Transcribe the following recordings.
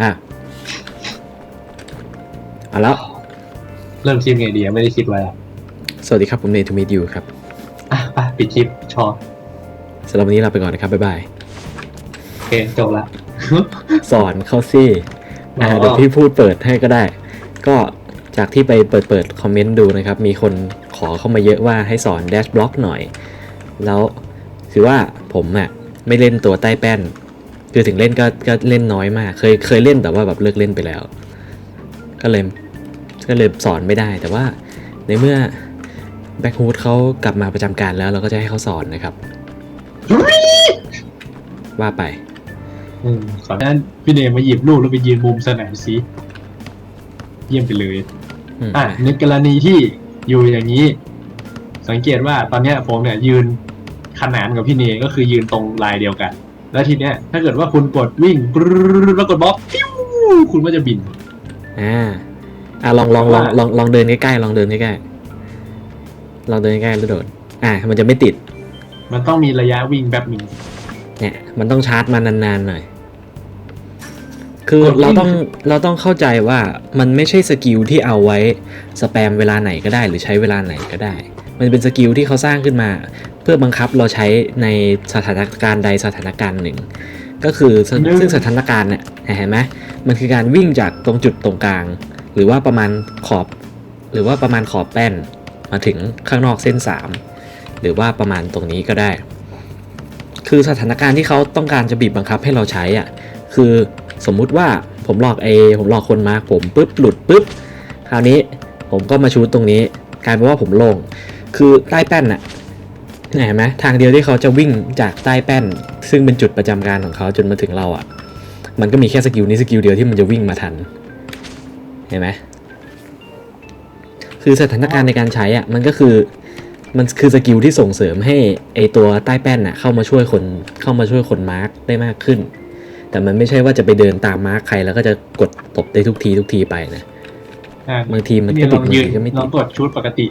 อะเอาแล้วเริ่มคลิปไงดีอะไม่ได้คิดไว้อะสวัสดีครับผมเนทูมิดยูครับอะไปปิดคลิปชอสำหรับวันนี้ลาไปก่อนนะครับ บ๊ายบาย โอเคจบละ สอนเข้าซี่อ่าอ๋อ เดี๋ยวพี่พูดเปิดให้ก็ได้ ก็จากที่ไปเปิดเปิดคอมเมนต์ดูนะครับ มีคนขอเข้ามาเยอะว่าให้สอนแดชบล็อกหน่อย แล้วคือว่าผมอะไม่เล่นตัวใต้แป้น คือถึงเล่นก็ก็เล่นน้อยมาก เคยเคยเล่นแต่ว่าแบบเลิกเล่นไปแล้ว ก็เลยก็เลยสอนไม่ได้ แต่ว่าในเมื่อแบ็คฮูดเขากลับมาประจำการแล้วเราก็จะให้เขาสอนนะครับ ว่าไปอืมขอนั้นพี่เนมมาหยิบลูกแล้วไปยืนมุมสนามซิเยี่ยมไปเลยอืมอะในกรณีที่อยู่อย่างนี้ สังเกตว่าตอนเนี้ยผมเนี่ยยืนขนานกับพี่เนก็คือยืนตรงลายเดียวกัน แล้วทีเนี้ยถ้าเกิดว่าคุณกดวิ่งปรึ๊ดแล้วกดบล็อกปิ้วคุณก็จะบิน อ่าอะลองลองลองลองลองเดินใกล้ๆลองเดินใกล้ๆลองเดินใกล้ๆแล้วโดด อะมันจะไม่ติด มันต้องมีระยะวิ่งแบบหนึ่งเนี่ย มันต้องชาร์จมานานๆหน่อย คือกดวิ่งเราต้องเราต้องเข้าใจว่ามันไม่ใช่สกิลที่เอาไว้สแปมเวลาไหนก็ได้ หรือใช้เวลาไหนก็ได้ มันเป็นสกิลที่เขาสร้างขึ้นมาเพื่อบังคับเราใช้ในสถานการณ์ใดสถานการณ์หนึ่ง ก็คือซึ่งซึ่งสถานการณ์เนี่ยเห็นไหมมันคือการวิ่งจากตรงจุดตรงกลาง หรือว่าประมาณขอบ หรือว่าประมาณขอบแป้น มาถึงข้างนอกเส้น 3 หรือว่าประมาณตรงนี้ก็ได้ คือสถานการณ์ที่เขาต้องการจะบีบบังคับให้เราใช้อะคือสมมุติว่าผมหลอก A ผมหลอกคนมาร์คผมปุ๊บหลุดปุ๊บคราวนี้ผมก็มาชูตตรงนี้กลายเป็นว่าผมโล่งคือใต้แป้นน่ะ เห็นไหมทางเดียวที่เขาจะวิ่งจากใต้แป้น ซึ่งเป็นจุดประจำการของเขาจนมาถึงเราอะ มันก็มีแค่สกิลนี้สกิลเดียวที่มันจะวิ่งมาทัน เห็นไหมคือสถานการณ์ในการใช้อะมันก็คือมันคือสกิลที่ส่งเสริมให้ไอตัวใต้แป้นน่ะเข้ามาช่วยคนเข้ามาช่วยคนมาร์กได้มากขึ้น แต่มันไม่ใช่ว่าจะไปเดินตามมาร์กใครแล้วก็จะกดตบได้ทุกทีทุกทีไปนะอะบางทีมันพี่ก็เนติลดองบางยืนทีก็ไม่ลติองดตรวจชุดปกติ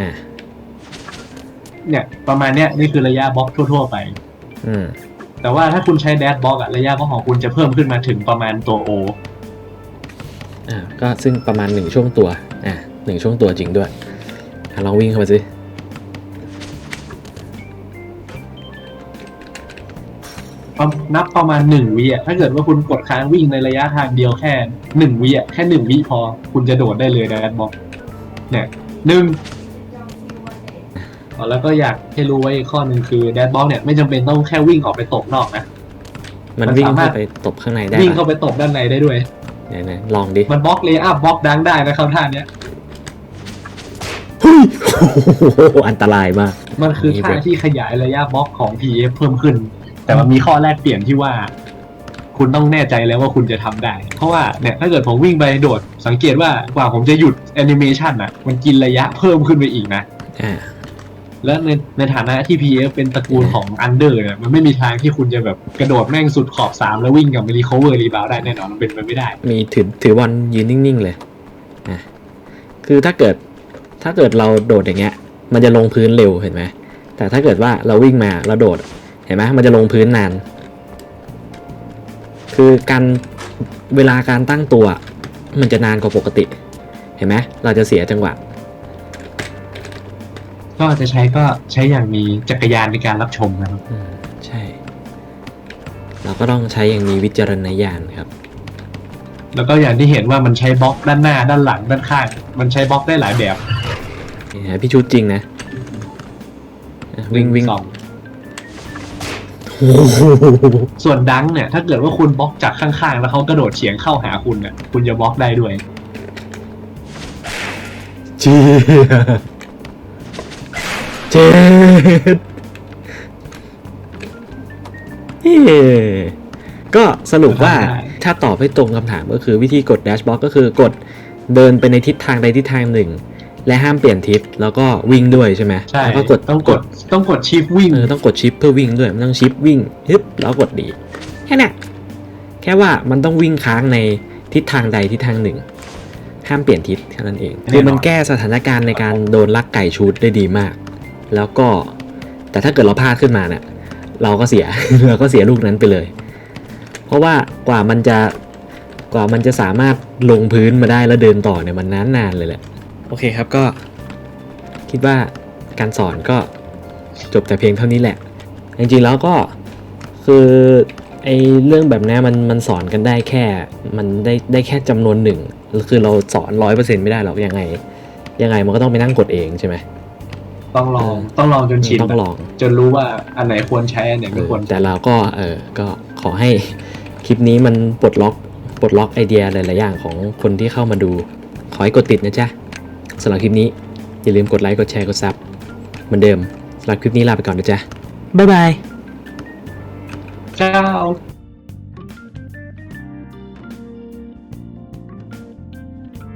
อ่า เนี่ย ประมาณเนี้ยนี่คือระยะบล็อกทั่ว ๆ ไป อืม แต่ว่าถ้าคุณใช้แดดบล็อกอะระยะบล็อกของคุณจะเพิ่มขึ้นมาถึงประมาณตัวโออ่าก็ซึ่งประมาณหนึ่งช่วงตัว อ่าหนึ่งช่วงตัวจริงด้วยอะลองวิ่งเข้ามาสินับประมาณหนึ่งวิอะถ้าเกิดว่าคุณกดค้างวิ่งในระยะทางเดียวแค่หนึ่งวิอะแค่หนึ่งวิพอ คุณจะโดดได้เลยแดดบล็อกเนี่ยหนึ่งอ๋อ แล้วก็อยากให้รู้ไว้อีกข้อหนึ่งคือแดดบล็อกเนี่ยไม่จำเป็นต้องแค่วิ่งออกไปตบนอกนะ มันมันวิ่งสามารเข้าถไปตบข้างในได้วิ่งปะเข้าไปตบด้านในได้ด้วยไหนๆลองดิ มันบล็อกเลย์อัพบล็อกดังได้นะครับท่าเนี้ยเฮ้ยโอ้โหอันตรายมาก มันคือท่าที่ขยายระยะบล็อกของ PF เพิ่มขึ้น แต่มันมีข้อแรกเปลี่ยนที่ว่า คุณต้องแน่ใจแล้วว่าคุณจะทำได้ เพราะว่าเนี่ยถ้าเกิดผมวิ่งไปโดด สังเกตว่ากว่าผมจะหยุดแอนิเมชันน่ะมันกินระยะเพิ่มขึ้นไปอีกนะอ่า และในในฐานะที่ PF เป็นตระกูลของ Under เนี่ยมันไม่มีทางที่คุณจะแบบกระโดดแม่งสุดขอบสามแล้ววิ่งกับมิลิโคเวอร์รีบาวได้แน่นอนมันเป็นไปไม่ได้ มีถือถือบอลยืนนิ่งๆเลยอะคือถ้าเกิดถ้าเกิดเราโดดอย่างเงี้ย มันจะลงพื้นเร็วเห็นไหมแต่ถ้าเกิดว่าเราวิ่งมาเราโดดเห็นไหมมันจะลงพื้นนาน คือการเวลาการตั้งตัว มันจะนานกว่าปกติ เห็นไหมเราจะเสียจังหวะ ก็จะใช้ก็ใช้อย่างมีจักรยานในการรับชมนะครับอืมใช่ เราก็ต้องใช้อย่างมีวิจารณญาณครับ แล้วก็อย่างที่เห็นว่ามันใช้บล็อกด้านหน้าด้านหลังด้านข้าง มันใช้บล็อกได้หลายแบบนี่ฮะพี่ชุดจริงนะอะวิ่งวิ่งสองโอ้โหส่วนดังเนี่ยถ้าเกิดว่าคุณบล็อกจากข้างๆ แล้วเขากระโดดเฉียงเข้าหาคุณเนี่ยคุณจะบล็อกได้ด้วย เจี๊ย เจ็ดเฮ้ก็สรุปว่าได้ถ้าตอบให้ตรงคำถามก็คือวิธีกดแดชบ็อกก็คือกดเดินไปในทิศทางใดทิศทางหนึ่ง และห้ามเปลี่ยนทิศแล้วก็วิ่งด้วยใช่ไหมใช่แล้วก็กดต้องกดต้องกดชิปวิ่งเออต้องกดชิปเพื่อวิ่งด้วยมันต้องชิปวิ่งฮึบแล้วกดดีแค่นั้นแค่ว่ามันต้องวิ่งค้างในทิศทางใดทิศทางหนึ่ง ห้ามเปลี่ยนทิศแค่นั้นเองแน่นอนคือมันแก้สถานการณ์ในการโดนลักไก่ชูดได้ดีมาก แล้วก็แต่ถ้าเกิดเราพลาดขึ้นมาเนี่ยเราก็เสียเราก็เสียลูกนั้นไปเลย เพราะว่ากว่ามันจะกว่ามันจะสามารถลงพื้นมาได้แล้วเดินต่อเนี่ยมันนานๆเลยแหละโอเคครับก็คิดว่าการสอนก็จบแต่เพียงเท่านี้แหละ จริงๆแล้วก็คือไอเรื่องแบบนี้มันมันสอนกันได้แค่มันได้ได้แค่จำนวนหนึ่งคือเราสอนร้อยเปอร์เซ็นต์ไม่ได้หรอกยังไง ยังไงมันก็ต้องไปนั่งกดเองใช่ไหม ต้องลองเออต้องลองจนชินต้องลอง จนรู้ว่าอันไหนควรใช้อันไหนไม่ควรแต่เราก็เออก็ขอให้คลิปนี้มันปลดล็อกปลดล็อกไอเดียหลายๆอย่างของคนที่เข้ามาดู ขอให้กดติดนะจ๊ะสำหรับคลิปนี้ อย่าลืมกดไลค์กดแชร์กดซับเหมือนเดิมสำหรับคลิปนี้ลาไปก่อนนะจ๊ะบ๊ายบายเจ้า